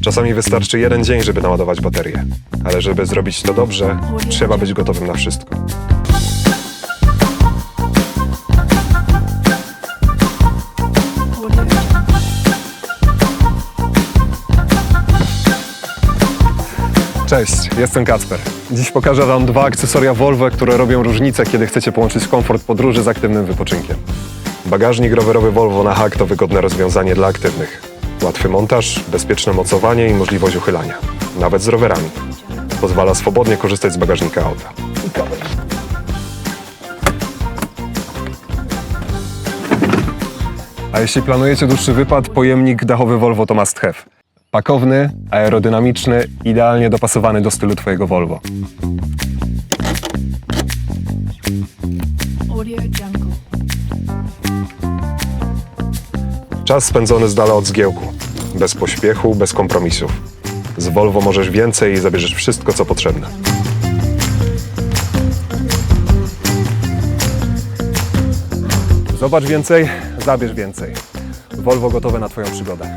Czasami wystarczy jeden dzień, żeby naładować baterię. Ale żeby zrobić to dobrze, trzeba być gotowym na wszystko. Cześć, jestem Kacper. Dziś pokażę Wam dwa akcesoria Volvo, które robią różnicę, kiedy chcecie połączyć komfort podróży z aktywnym wypoczynkiem. Bagażnik rowerowy Volvo na hak to wygodne rozwiązanie dla aktywnych. Łatwy montaż, bezpieczne mocowanie i możliwość uchylania. Nawet z rowerami. Pozwala swobodnie korzystać z bagażnika auta. A jeśli planujecie dłuższy wypad, pojemnik dachowy Volvo to must have. Pakowny, aerodynamiczny, idealnie dopasowany do stylu Twojego Volvo. Audio Jungle. Czas spędzony z dala od zgiełku. Bez pośpiechu, bez kompromisów. Z Volvo możesz więcej i zabierzesz wszystko, co potrzebne. Zobacz więcej, zabierz więcej. Volvo gotowe na Twoją przygodę.